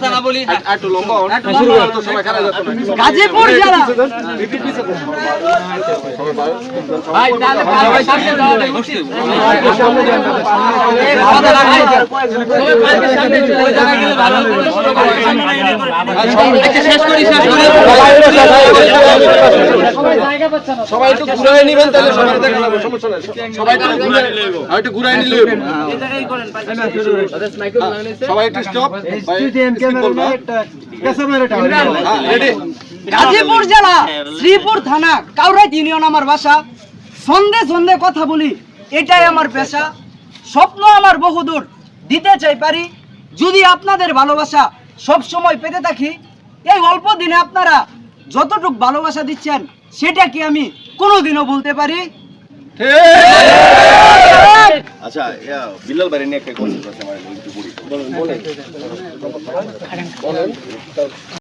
কথা না বলি একটু লম্বা হন। একটু লম্বা তো সবাই খারাপ যাচ্ছে না। গাজীপুর জেলা দেন। সবাই বাইরে। ভাই তাহলে সামনে এই কথা না ভাই। সামনে চলে যাওয়া গেলে ভালো আচ্ছা, শেষ করি শেষ করি সবাই একটু ঘুরাই নিবেন তাহলে সবাই দেখা যাবে সমস্যা নাই। সবাই একটু ঘুরাই আর একটু ঘুরাই নিলে সবাই একটু স্টপ হ্যাঁ। রেডি গাজীপুর জেলা শ্রীপুর থানা কাউরাইত ইউনিয়ন আমার বাসা। সন্ধে সন্ধে কথা বলি এটাই আমার পেশা। স্বপ্ন আমার বহুদূর দিতে চাই পারি। যদি আপনাদের ভালোবাসা সব সময় পেতে থাকি এই অল্প দিনে আপনারা যতটুক ভালোবাসা দিচ্ছেন সেটা কি আমি কোনোদিনও বলতে পারি? আচ্ছা ইয়া, বিল্লাল বাড়ি নিয়ে একটা কথা আছে আমার একটু বলি।